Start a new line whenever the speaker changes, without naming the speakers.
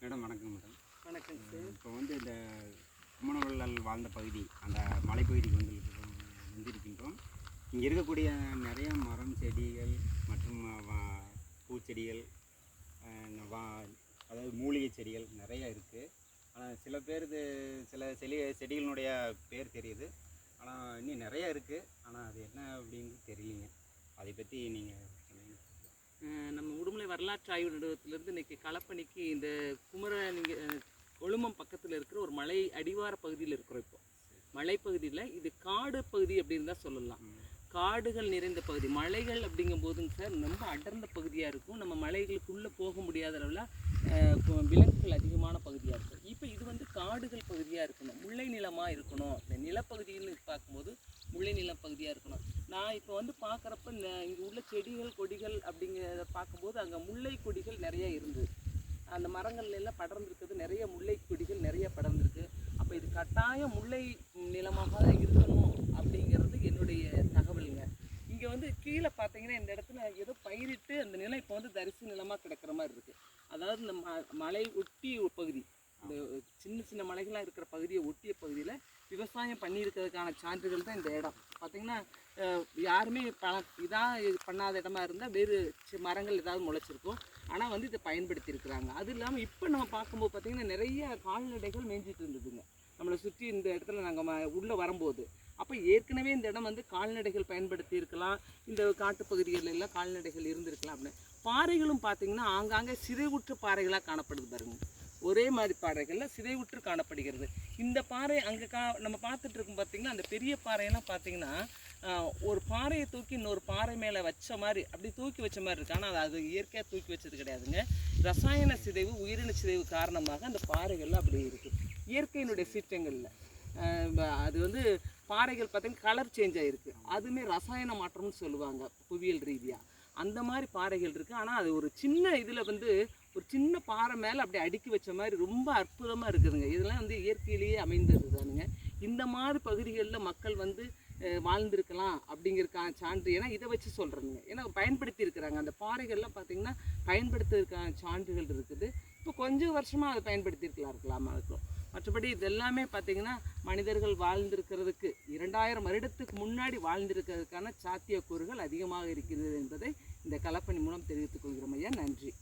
Madam வணக்கம் madam.
வணக்கம் sir.
இப்போ வந்து இந்த கும்மணவள்ளல் வாழ்ந்த பகுதி அந்த மலைப்பகுதிக்கு வந்து வந்திருக்கின்றோம். இங்கே இருக்கக்கூடிய நிறைய மரம் செடிகள் மற்றும் வா- பூச்செடிகள் வா அதாவது மூலிகை செடிகள் நிறைய இருக்குது ஆனால் சில பேருக்கு சில செடி செடிகளினுடைய பேர் தெரியுது. ஆனால் இன்னும் நிறைய இருக்குது ஆனால் அது என்ன அப்படின்னு தெரியலைங்க. அதை பற்றி நீங்கள்
நம்ம உடுமலை வரலாற்று ஆய்வு நிறுவனத்திலிருந்து இன்னைக்கு களப்பணிக்கு இந்த குமர நீங்கள் கொழுமம் பக்கத்தில் இருக்கிற ஒரு மலை அடிவார பகுதியில் இருக்கிறோம் இப்போ. மலைப்பகுதியில் இது காடு பகுதி அப்படின்னு தான் சொல்லலாம். காடுகள் நிறைந்த பகுதி. மலைகள் அப்படிங்கும் போதுங்க சார் ரொம்ப அடர்ந்த பகுதியாக இருக்கும். நம்ம மலைகளுக்குள்ளே போக முடியாத அளவில் விலங்குகள் அதிகமான பகுதியாக இருக்கும். இப்போ இது வந்து காடுகள் பகுதியாக இருக்கணும். முல்லை நிலமாக இருக்கணும். இந்த நிலப்பகுதின்னு பார்க்கும்போது முல்லை நிலம் பகுதியாக இருக்கணும். நான் இப்போ வந்து பார்க்குறப்ப இங்கே உள்ள செடிகள் கொடிகள் அப்படிங்கிறத பார்க்கும்போது அங்கே முல்லை கொடிகள் நிறைய இருந்தது அந்த மரங்கள்ல எல்லாம் படர்ந்துருக்குது. நிறைய முல்லை கொடிகள் நிறைய படர்ந்துருக்கு. அப்போ இது கட்டாயம் முல்லை நிலமாக தான் இருக்கணும் அப்படிங்கிறது என்னுடைய தகவலுங்க. இங்கே வந்து கீழே பார்த்தீங்கன்னா இந்த இடத்துல ஏதோ பயிரிட்டு அந்த நிலம் இப்போ வந்து தரிசு நிலமாக கிடக்கிற மாதிரி இருக்குது அதாவது இந்த ம மலை ஒட்டி ஒரு பகுதி. இந்த சின்ன சின்ன மலைகளாக இருக்கிற பகுதியை ஒட்டிய பகுதியில் விவசாயம் பண்ணியிருக்கிறதுக்கான சான்றிதழ் தான் இந்த இடம். பார்த்தீங்கன்னா யாருமே ப இதாக இது பண்ணாத இடமா இருந்தால் வேறு மரங்கள் ஏதாவது முளைச்சிருக்கும். ஆனால் வந்து இதை பயன்படுத்தியிருக்கிறாங்க. அது இல்லாமல் இப்போ நம்ம பார்க்கும்போது பார்த்திங்கன்னா நிறைய கால்நடைகள் மேய்ஞ்சிட்டு இருந்ததுங்க. நம்மளை சுற்றி இந்த இடத்துல நாங்கள் ம உள்ளே வரும்போது. அப்போ ஏற்கனவே இந்த இடம் வந்து கால்நடைகள் பயன்படுத்தி இருக்கலாம் இந்த காட்டுப்பகுதிகளில் எல்லாம் கால்நடைகள் இருந்திருக்கலாம் அப்படின்னு. பாறைகளும் பார்த்திங்கன்னா ஆங்காங்கே சிதைவுற்ற பாறைகளாக காணப்படுது பாருங்க. ஒரே மாதிரி பாறைகளில் சிதைவுற்று காணப்படுகிறது. இந்த பாறை அங்கே கா நம்ம பார்த்துட்டு இருக்கோம் பார்த்தீங்கன்னா அந்த பெரிய பாறையெல்லாம் பார்த்தீங்கன்னா ஒரு பாறையை தூக்கி இன்னொரு பாறை மேலே வச்ச மாதிரி அப்படி தூக்கி வச்ச மாதிரி இருக்கு. ஆனால் அது இயற்கையாக தூக்கி வச்சது கிடையாதுங்க. ரசாயன சிதைவு உயிரின சிதைவு காரணமாக அந்த பாறைகள்லாம் அப்படி இருக்குது இயற்கையினுடைய சீற்றங்களில். அது வந்து பாறைகள் பார்த்திங்கன்னா கலர் சேஞ்ச் ஆகிருக்கு அதுவுமே ரசாயன மாற்றம்னு சொல்லுவாங்க புவியியல் ரீதியாக அந்த மாதிரி பாறைகள் இருக்குது ஆனால் அது ஒரு சின்ன இதில் வந்து ஒரு சின்ன பாறை மேலே அப்படி அடுக்கி வச்ச மாதிரி ரொம்ப அற்புதமாக இருக்குதுங்க. இதெல்லாம் வந்து இயற்கையிலேயே அமைந்தது தானுங்க இந்த மாதிரி பகுதிகளில் மக்கள் வந்து வாழ்ந்திருக்கலாம் அப்படிங்கிறக்கான சான்று. ஏன்னா இதை வச்சு சொல்கிறேங்க ஏன்னா பயன்படுத்தி இருக்கிறாங்க. அந்த பாறைகள்லாம் பார்த்தீங்கன்னா பயன்படுத்துறதுக்கான சான்றுகள் இருக்குது. இப்போ கொஞ்சம் வருஷமாக அதை பயன்படுத்தியிருக்கலாம் இருக்கலாம் இருக்கும் மற்றபடி இது எல்லாமே பார்த்தீங்கன்னா மனிதர்கள் வாழ்ந்திருக்கிறதுக்கு இரண்டாயிரம் வருடத்துக்கு முன்னாடி வாழ்ந்திருக்கிறதுக்கான சாத்தியக்கூறுகள் அதிகமாக இருக்கிறது என்பதை இந்த கலப்பணி மூலம் தெரிவித்துக் கொள்கிறோம் ஐயா. நன்றி.